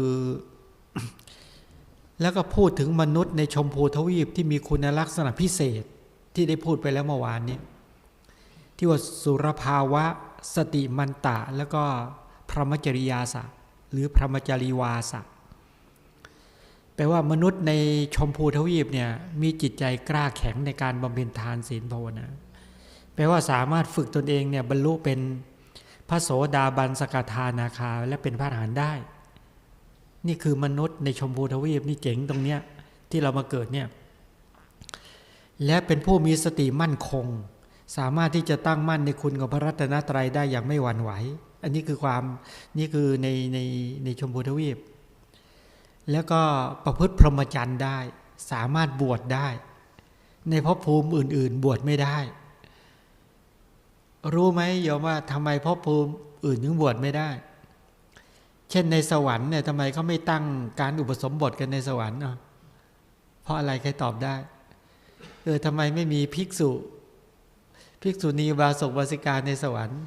คือแล้วก็พูดถึงมนุษย์ในชมพูทวีปที่มีคุณลักษณะพิเศษที่ได้พูดไปแล้วเมื่อวานนี้ที่ว่าสุรภาวะ สติมันตะ แล้วก็พรหมจริยาสะหรือพรหมจริวาสะแปลว่ามนุษย์ในชมพูทวีปเนี่ยมีจิตใจกล้าแข็งในการบำเพ็ญทานศีลภาวนาแปลว่าสามารถฝึกตนเองเนี่ยบรรลุเป็นพระโสดาบันสกทานาคาและเป็นพระอรหันต์ได้ นี่คือมนุษย์ในชมพูทวีปนี่เจ๋งตรงเนี้ยที่เรามาเกิดเนี่ยและเป็นผู้มีสติมั่นคง สามารถที่จะตั้งมั่นในคุณของพระรัตนตรัยได้อย่างไม่หวั่นไหว อันนี้คือความนี่คือในในในชมพูทวีป แล้วก็ประพฤติพรหมจรรย์ได้ สามารถบวชได้ ในภพภูมิอื่น ๆ บวชไม่ได้ รู้ไหมโยมว่าทำไมภพภูมิอื่นถึงบวชไม่ได้ เช่นในสวรรค์เนี่ยทำไมเขาไม่ตั้งการอุปสมบทกันในสวรรค์เนาะเพราะอะไรใครตอบได้เออทำไมไม่มีภิกษุ ภิกษุณีวาสกวาสิกาในสวรรค์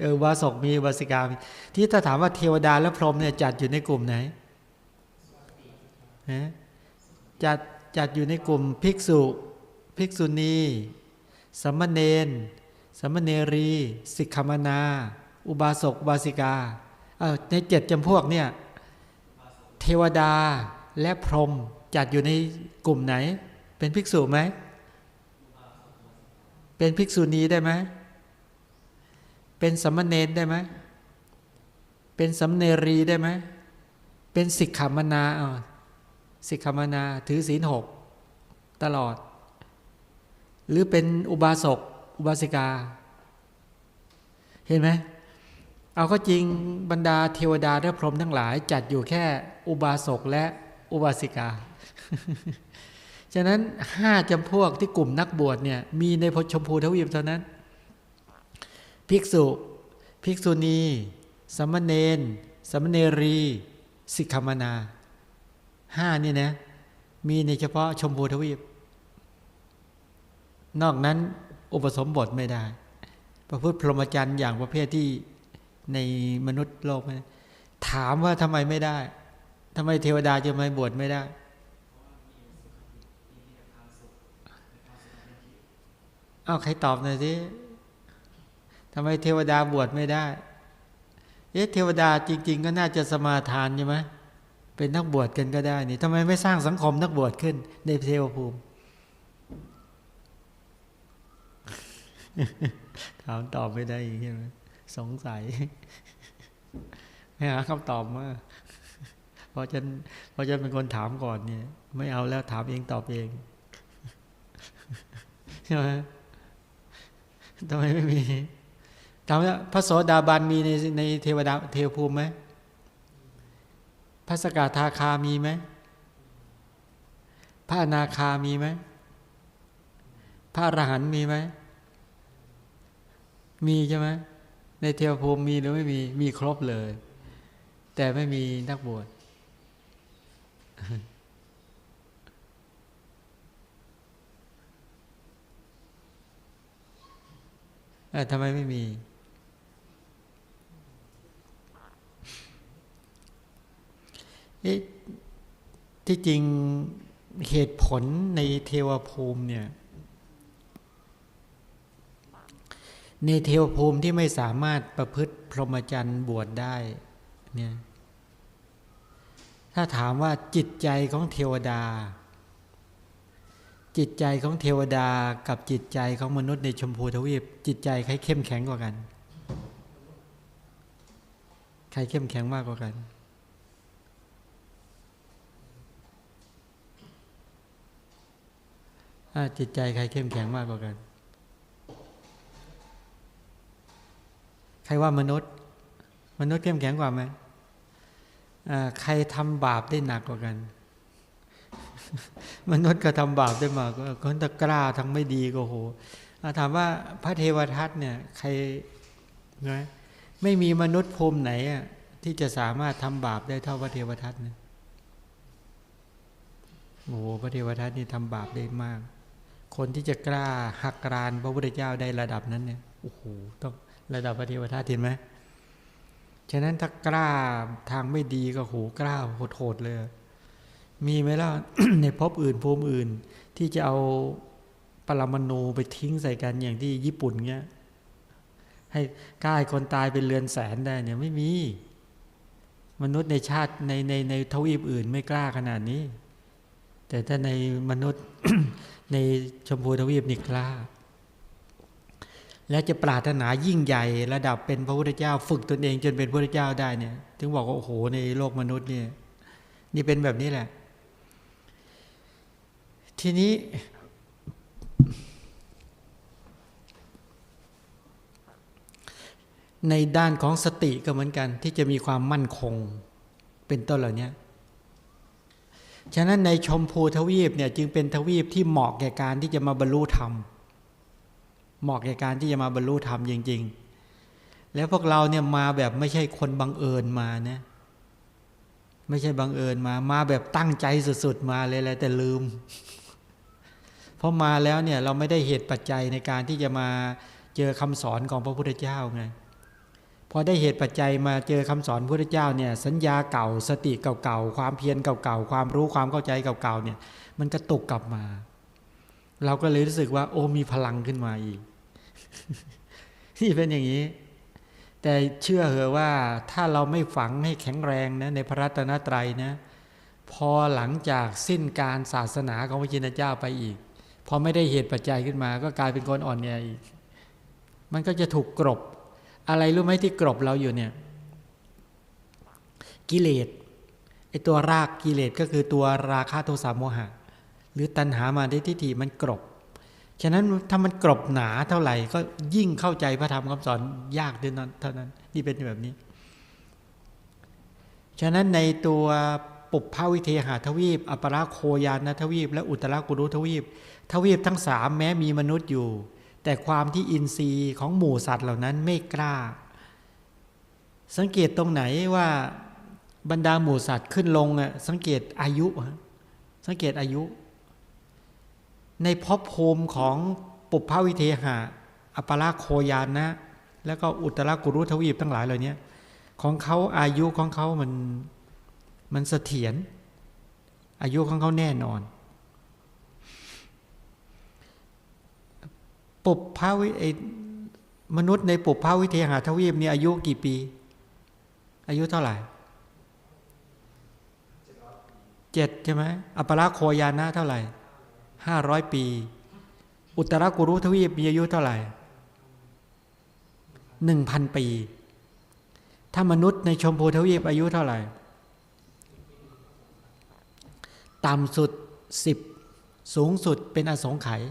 เออวาสกมีวาสิกามีที่ถ้าถามว่าเทวดาและพรหมเนี่ยจัดอยู่ในกลุ่มไหนนะจัดจัดอยู่ในกลุ่มภิกษุ ภิกษุณีสัมมเนนสัมมเนรี สิกขมนา อุบาสกบาสิกา ในเจ็ดจำพวกเนี่ยเทวดาและพรหมจัดอยู่ในกลุ่มไหน เป็นภิกษุไหม เป็นภิกษุณีได้ไหม เป็นสัมมเนรได้ไหม เป็นสัมเนรีได้ไหม เป็นสิกขมนาอ่าสิกขมนาถือศีลหกตลอด หรือเป็นอุบาสกอุบาสิกา เห็นไหม เอาก็จริงบรรดาเทวดาและพรหมทั้งหลายจัดอยู่แค่อุบาสกและอุบาสิกา ฉะนั้นห้าจำพวกที่กลุ่มนักบวชเนี่ยมีในพชมพูทวีปเท่านั้น ภิกษุ ภิกษุณีสมณเณรสมณเนรีสิกขมนาห้านี่นะมีในเฉพาะชมพูทวีป นอกนั้นอุปสมบทไม่ได้ ประพฤติพรหมจรรย์อย่างประเภทที่ ในมนุษย์โลกไม่ถามว่าทำไมไม่ได้ทำไมเทวดาจะไม่บวชไม่ได้ เอาใครตอบหน่อยสิทำไมเทวดาบวชไม่ได้ เอ๊ะเทวดาจริง ๆ ก็น่าจะสมาทานใช่ไหมเป็นนักบวชกันก็ได้นี่ทำไมไม่สร้างสังคมนักบวชขึ้น ในเทวภูมิถามตอบไม่ได้ใช่ไหม สงสัยให้หาคำตอบมาเพราะฉันเพราะฉันเป็นคนถามก่อนเนี่ย ไม่เอาแล้วถามเองตอบเองใช่ไหมทำไมไม่มีถามว่าพระโสดาบันมีในในเทวดาเทวภูมิไหมพระสกทาคามีไหมพระอนาคามีไหมพระอรหันต์มีไหมมีใช่ไหม ในเทวภูมิมีหรือไม่มีมีครบเลย แต่ไม่มีนักบวชทำไมไม่มี ที่จริงเหตุผลในเทวภูมิเนี่ย ในเทวภูมิที่ไม่สามารถประพฤติพรหมจรรย์บวชได้เนี่ยถ้าถามว่าจิตใจของเทวดา จิตใจของเทวดากับจิตใจของมนุษย์ในชมพูทวีป จิตใจใครเข้มแข็งกว่ากัน ใครเข้มแข็งมากกว่ากัน จิตใจใครเข้มแข็งมากกว่ากัน ใครว่ามนุษย์ มนุษย์เข้มแข็งกว่าไหมใครทำบาปได้หนักกว่ากัน มนุษย์ก็ทำบาปได้มากคนตะกล้าทั้งไม่ดีก็โหถามว่าพระเทวทัตเนี่ยใครนะไม่มีมนุษย์ภูมิไหนอะที่จะสามารถทำบาปได้เท่าพระเทวทัตเนี่ยโอ้พระเทวทัตนี่ทำบาปได้มาก คนที่จะกล้าหักกรานพระพุทธเจ้าได้ระดับนั้นเนี่ยโอ้โหต้อง ระดับพระเทวทัตเห็นไหมฉะนั้นถ้ากล้าทางไม่ดีก็โหกล้าโหดๆเลย มีไหมล่ะในภพอื่นภูมิอื่น ที่จะเอาปรมาณูไปทิ้งใส่กันอย่างที่ญี่ปุ่นเงี้ย ให้กล้าคนตายเป็นเรือนแสนได้เนี่ยไม่มี มนุษย์ในชาติในในในทวีปอื่นไม่กล้าขนาดนี้ แต่ถ้าในมนุษย์ในชมพูทวีปนี่กล้า และจะปรารถนายิ่งใหญ่ระดับเป็นพระพุทธเจ้า ฝึกตนเองจนเป็นพระพุทธเจ้าได้เนี่ย ถึงบอกว่าโอ้โหในโลกมนุษย์เนี่ยนี่เป็นแบบนี้แหละ ทีนี้ ในด้านของสติก็เหมือนกัน ที่จะมีความมั่นคงเป็นต้นเหล่านี้ฉะนั้นในชมพูทวีปเนี่ยจึงเป็นทวีปที่เหมาะแก่การที่จะมาบรรลุธรรมเหมาะแก่การที่จะมาบรรลุธรรมจริง ๆ แล้วพวกเราเนี่ยมาแบบไม่ใช่คนบังเอิญมานะไม่ใช่บังเอิญมา มาแบบตั้งใจสุดๆมาเลยแหละแต่ลืม เพราะมาแล้วเนี่ยเราไม่ได้เหตุปัจจัยในการที่จะมาเจอคำสอนของพระพุทธเจ้าไงพอได้เหตุปัจจัยมาเจอคำสอนพระพุทธเจ้าเนี่ยสัญญาเก่าสติเก่าๆความเพียรเก่าๆความรู้ความเข้าใจเก่าๆเนี่ยมันกระตุกกลับมา เราก็เลยรู้สึกว่า โอ้มีพลังขึ้นมาอีก นี่เป็นอย่างนี้ แต่เชื่อเหอะว่าถ้าเราไม่ฝังให้แข็งแรงนะในพระรัตนตรัยนะ พอหลังจากสิ้นการศาสนาของพระจินเจ้าไปอีก พอไม่ได้เหตุปัจจัยขึ้นมา ก็กลายเป็นคนอ่อนแออีก มันก็จะถูกกรบ อะไรรู้ไหมที่กรบเราอยู่เนี่ย กิเลสไอตัวรากกิเลสก็คือตัวราคะโทสะโมหะ หรือตัณหามาได้ทิฏฐิมันกรบ ฉะนั้นถ้ามันกรบหนาเท่าไหร่ก็ยิ่งเข้าใจพระธรรมคำสอนยากด้วยนั้นเท่านั้นนี่เป็นแบบนี้ ฉะนั้นในตัวปุพพวิเทหาทวีป อัปราโคยานทวีป และอุตรากุรุทวีป ทวีปทั้งสามแม้มีมนุษย์อยู่ แต่ความที่อินทรีย์ของหมู่สัตว์เหล่านั้นไม่กล้า สังเกตตรงไหนว่าบรรดาหมู่สัตว์ขึ้นลงอะสังเกตอายุ สังเกตอายุ ในภพภูมิของปุพพวิเทหะอัปราโคยานนะ แล้วก็อุตรากุรุทวีปทั้งหลายเหล่านี้ของเขาอายุของเขามันมันเสถียรอายุของเขาแน่นอน ปุพพวิมนุษย์ในปุพพวิเทหาทวีปนี่อายุกี่ปี อายุเท่าไหร่เจ็ดใช่ไหมอัปราโคยานะเท่าไหร่ ห้าร้อยปี อุตรากุรุทวีปมีอายุเท่าไหร่หนึ่งพันปี ถ้ามนุษย์ในชมพูทวีปอายุเท่าไหร่ ต่ำสุดสิบสูงสุดเป็นอสงไขย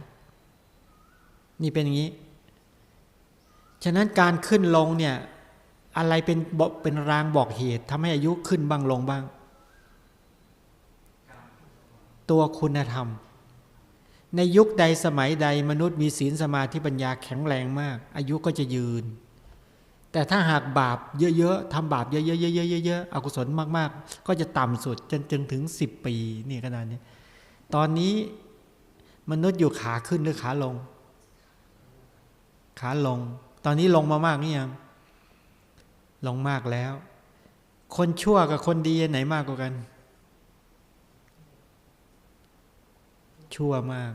นี่เป็นอย่างนี้ ฉะนั้นการขึ้นลงเนี่ย อะไรเป็นเป็นรางบอกเหตุทำให้อายุขึ้นบ้างลงบ้าง ตัวคุณธรรม ในยุคใดสมัยใดมนุษย์มีศีลสมาธิปัญญาแข็งแรงมาก อายุก็จะยืน แต่ถ้าหากบาปเยอะๆทำบาปเยอะๆเยอะๆอกุศลมากๆ ก็จะต่ำสุดจนจนถึงสิบปีนี่ขนาดนี้ ตอนนี้มนุษย์อยู่ขาขึ้นหรือขาลง ขาลง ตอนนี้ลงมามากนี่ยังลงมากแล้ว คนชั่วกับคนดีไหนมากกว่ากัน ชั่วมาก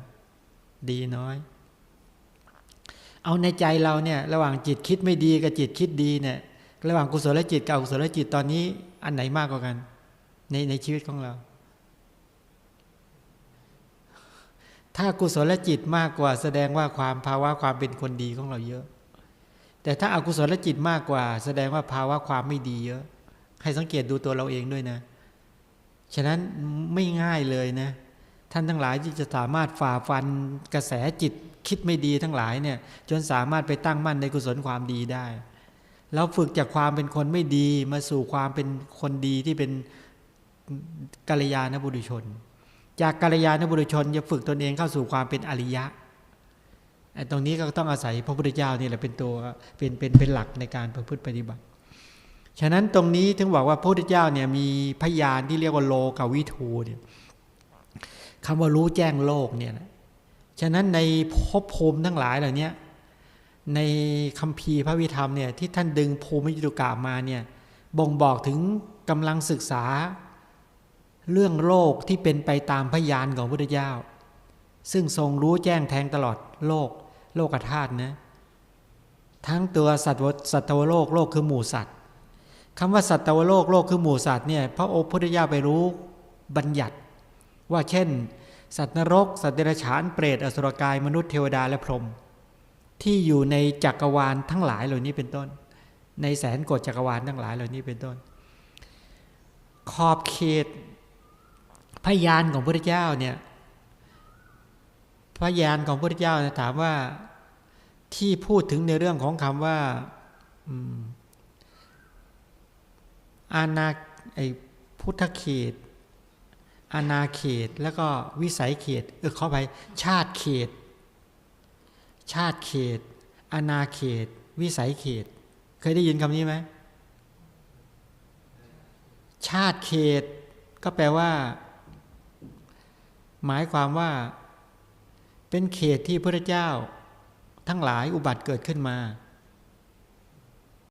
ดีน้อย เอาในใจเราเนี่ยระหว่างจิตคิดไม่ดีกับจิตคิดดีเนี่ย ระหว่างกุศลจิตกับอกุศลจิตตอนนี้ อันไหนมากกว่ากัน ในในชีวิตของเรา ถ้ากุศลจิตมากกว่า แสดงว่าความภาวะความเป็นคนดีของเราเยอะ แต่ถ้าอากุศลจิตมากกว่า แสดงว่าภาวะความไม่ดีเยอะให้สังเกตดูตัวเราเองด้วยนะ ฉะนั้นไม่ง่ายเลยนะ ท่านทั้งหลายที่จะสามารถฝ่าฟันกระแสจิตคิดไม่ดีทั้งหลายเนี่ยจนสามารถไปตั้งมั่นในกุศลความดีได้เราฝึกจากความเป็นคนไม่ดีมาสู่ความเป็นคนดีที่เป็นกัลยาณบุรุชน จากกัลยาณบุรุชนจะฝึกตนเองเข้าสู่ความเป็นอริยะไอ้ตรงนี้ก็ต้องอาศัยพระพุทธเจ้านี่แหละเป็นตัวเป็นเป็นเป็นหลักในการประพฤติปฏิบัติ ฉะนั้นตรงนี้ถึงบอกว่าพระพุทธเจ้าเนี่ยมีพยานที่เรียกว่าโลกวิทูเนี่ย คำว่ารู้แจ้งโลกเนี่ยนะฉะนั้นในภพภูมิทั้งหลายเหล่านี้ในคำพีร์พระวิธรรมเนี่ยที่ท่านดึงภูมิจิตุกามาเนี่ยบ่งบอกถึงกำลังศึกษา เรื่องโลกที่เป็นไปตามพยานของพระพุทธเจ้า ซึ่งทรงรู้แจ้งแทงตลอดโลก โลกธาตุนะทั้งตัวสัตว์สัตวโลกโลกคือหมู่สัตว์คำว่าสัตวโลกโลกคือหมู่สัตว์เนี่ยพระโอพุทธเจ้าไปรู้บัญญัติ ว่าเช่น สัตว์นรก สัตว์เดรัจฉานเปรตอสุรกายมนุษย์เทวดาและพรหมที่อยู่ในจักรวาลทั้งหลายเหล่านี้เป็นต้น ในแสนกฎจักรวาลทั้งหลายเหล่านี้เป็นต้น ขอบเขตพยานของพระเจ้าเนี่ยพยานของพระเจ้าถามว่าที่พูดถึงในเรื่องของคำว่าออาณาไอพุทธเขต อาณาเขตแล้วก็วิสัยเขตเออเข้าไปชาติเขต ชาติเขตอาณาเขต วิสัยเขต เคยได้ยินคำนี้ไหมชาติเขต ก็แปลว่า หมายความว่า เป็นเขตที่พระเจ้า ทั้งหลายอุบัติเกิดขึ้นมา